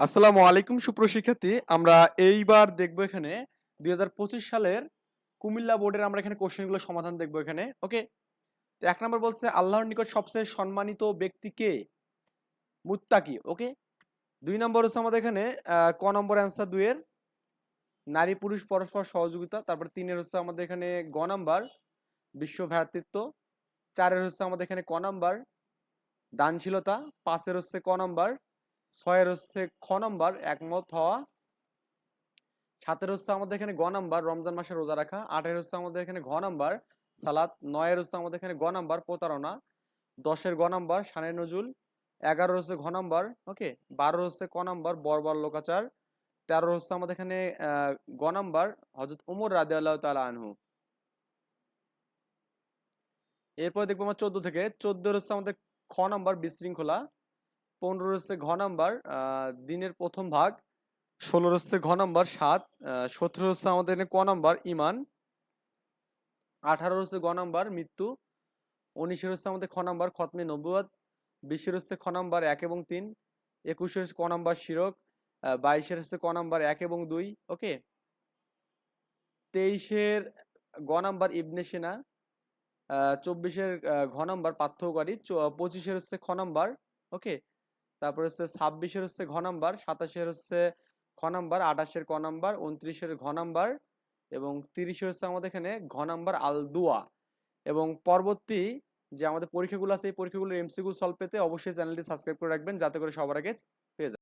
আসসালামু আলাইকুম সুপ্রশিক্ষার্থী আমরা এইবার দেখব এখানে দু হাজার পঁচিশ সালের কুমিল্লা বোর্ডের আমরা এখানে কোশ্চেনগুলো সমাধান দেখব এখানে। ওকে? তো এক নম্বর বলছে, আল্লাহর নিকট সবচেয়ে সম্মানিত ব্যক্তি কে? মুত্তাকি, ওকে? দুই নম্বর হচ্ছে আমাদের এখানে ক নম্বর অ্যান্সার দুইয়ের, নারী, পুরুষ, পরস্পর সহযোগিতা। তারপর তিনের হচ্ছে আমাদের এখানে গ নাম্বার, বিশ্ব ভ্রাতৃত্ব। চারের হচ্ছে আমাদের এখানে ক নাম্বার, দানশীলতা। পাঁচের হচ্ছে ক নাম্বার ছয়ের হচ্ছে খ নম্বর, একমত হওয়া। সাতের হচ্ছে আমাদের এখানে গ নাম্বার, রমজান মাসে রোজা রাখা। আটের হচ্ছে আমাদের এখানে ঘ নাম্বার, সালাত। নয়ের হচ্ছে আমাদের এখানে গ নাম্বার, প্রতারণা। দশের গ নাম্বার, শানের নজুল। এগারো হচ্ছে ঘ নাম্বার, ওকে। বারো হচ্ছে ক নাম্বার, বর্বর লোকাচার। তেরো হচ্ছে আমাদের এখানে গ নাম্বার হজরত উমর রাদে আল্লাহ তালা আনহু। এরপর দেখব আমার চোদ্দ থেকে। চোদ্দ হচ্ছে আমাদের খ নাম্বার, বিশৃঙ্খলা। পনেরো হচ্ছে ঘ নাম্বার দিনের প্রথম ভাগ, ষোলো হচ্ছে ঘ নাম্বার, সাত সতেরো হচ্ছে আমাদের ক নাম্বার, ইমান, আঠারো হচ্ছে গ নাম্বার, মৃত্যু, উনিশের হচ্ছে আমাদের খ নাম্বার, খতমে নবুয়াদ, বিশের হচ্ছে খ নাম্বার, এক এবং তিন, একুশের ক নাম্বার, শিরক বাইশের হচ্ছে ক নাম্বার, এক এবং দুই, ওকে? তেইশের গ নাম্বার, ইবনে সেনা চব্বিশের ঘ নাম্বার, পার্থক্যকারী, চ- পঁচিশের হচ্ছে খ নাম্বার, ওকে? তারপর হচ্ছে ছাব্বিশের হচ্ছে ঘ নাম্বার, সাতাশের হচ্ছে খ নাম্বার, আঠাশের ক নাম্বার, উনত্রিশের ঘ নাম্বার এবং তিরিশের হচ্ছে আমাদের এখানে ঘ নাম্বার আল দুয়া এবং পরবর্তী যে আমাদের পরীক্ষাগুলো আছে, এই পরীক্ষাগুলোর এমসিকিউ সলভ পেতে অবশ্যই চ্যানেলটি সাবস্ক্রাইব করে রাখবেন, যাতে করে সবার আগে পেয়ে যান।